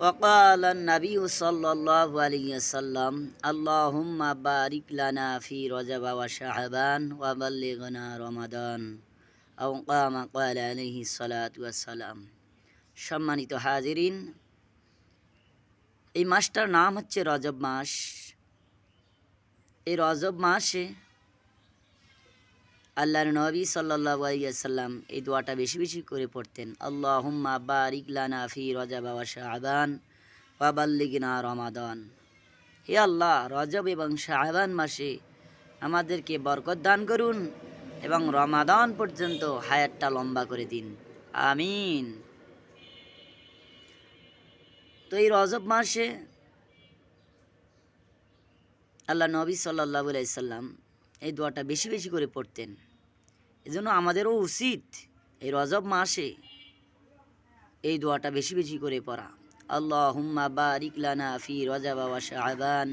وقال النبي صلى الله عليه وسلم اللهم بارك لنا في رجب وشعبان وبلغنا رمضان أو قام قال عليه الصلاة والسلام সম্মানিত হাজিরিন এই মাসটার নাম হচ্ছে রজব মাস এই রজব মাসে আল্লাহর নবী আলাইহি এই দোয়াটা বেশি বেশি করে পড়তেন, আল্লাহুম্মা বারিক লানা ফি রজব ওয়া শাবান ওয়া বাল্লিগনা রমাদান। হে আল্লাহ, রজব এবং শাবান মাসে আমাদেরকে বরকত দান করুন এবং রমাদান পর্যন্ত হায়াতটা লম্বা করে দিন। আমিন। তো এই রজব মাসে আল্লাহ নবী সাল্লাহ সাল্লাম এই দোয়াটা বেশি বেশি করে পড়তেন। এজন্য আমাদেরও উচিত এই রজব মাসে এই দোয়াটা বেশি বেশি করে পড়া। আল্লাহ হুম্মা বারিক লানা ফি রজব ওয়া শাহবান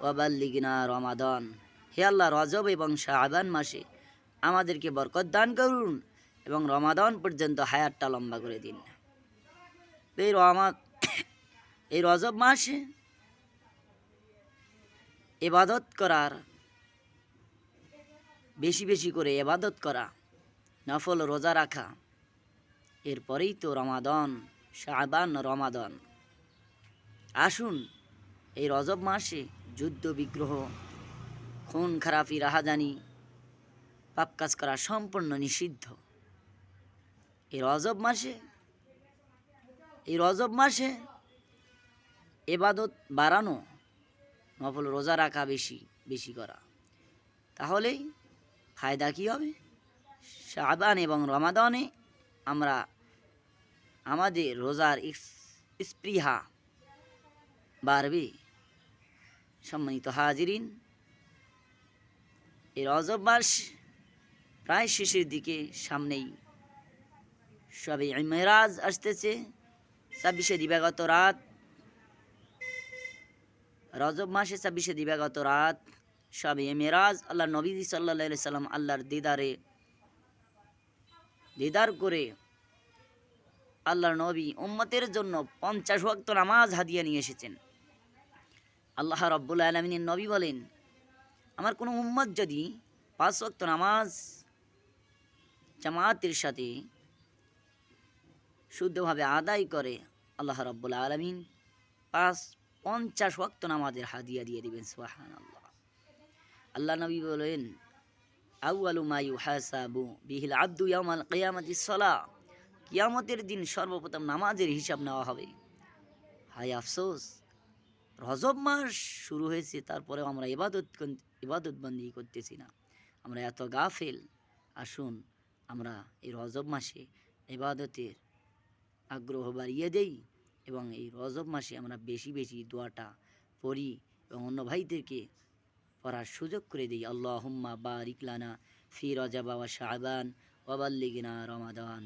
ওয়াবাল্লিগনা রমাদান। হে আল্লাহ, রজব এবং শাহবান মাসে আমাদেরকে বরকত দান করুন এবং রমাদান পর্যন্ত হায়াতটা লম্বা করে দিন। এই রমা, এই রজব মাসে এবাদত করার বেশি বেশি করে এবাদত করা, নফল রোজা রাখা, এরপরেই তো রমাদন শাহবান রমাদন। আসুন, এই রজব মাসে যুদ্ধ, বিগ্রহ, খুন, খারাপি, রাহাজানি, পাপ কাজ করা সম্পূর্ণ নিষিদ্ধ। এই রজব মাসে, এই রজব মাসে এবাদত বাড়ানো, নফল রোজা রাখা বেশি বেশি করা। তাহলেই ফায়দা কী হবে? শাবান এবং রমাদানে আমরা আমাদের রোজার স্পৃহা বাড়বে। সম্মানিত হাজিরিন, এই রজব মাস প্রায় শেষের দিকে, সামনেই সবে মেরাজ আসতেছে। ছাব্বিশে দিবাগত রাত, রজব মাসে ছাব্বিশে দিবাগত রাত সবে মেরাজ আল্লাহ নবী সাল্লা সাল্লাম আল্লাহর দিদারে, দিদার করে আল্লাহর নবী উম্মতের জন্য পঞ্চাশ ওয়াক্ত নামাজ হাদিয়া নিয়ে এসেছেন। আল্লাহ রব্বুল আলমিনের নবী বলেন, আমার কোনো উম্মত যদি পাঁচ ওয়াক্ত নামাজ জামাতের সাথে শুদ্ধভাবে আদায় করে, আল্লাহ রব্বুল আলমিন পাঁচ, পঞ্চাশ ওয়াক্ত নামাজের হাদিয়া দিয়ে দিবেন সুবাহান আল্লাহ আল্লাহ নবী বলেন আউআলু মায়ু হাসাবু বিহিল আব্দু ইয়ামাল কিয়ামতি সলা। কিয়ামতের দিন সর্বপ্রথম নামাজের হিসাব নেওয়া হবে। হাই আফসোস, রজব মাস শুরু হয়েছে, তারপরেও আমরা ইবাদত ইবাদত বন্দি করতেছি না। আমরা এত গাফেল। আসুন, আমরা এই রজব মাসে ইবাদতের আগ্রহ বাড়িয়ে দেই এবং এই রজব মাসে আমরা বেশি বেশি দোয়াটা পড়ি এবং অন্য ভাইদেরকে পড়ার সুযোগ করে দিই। আল্লাহ হুম্মা বারিকলানা ফি রজাবা বাবা শাহবান ওয়াবাল্লিগিনা রমাদান।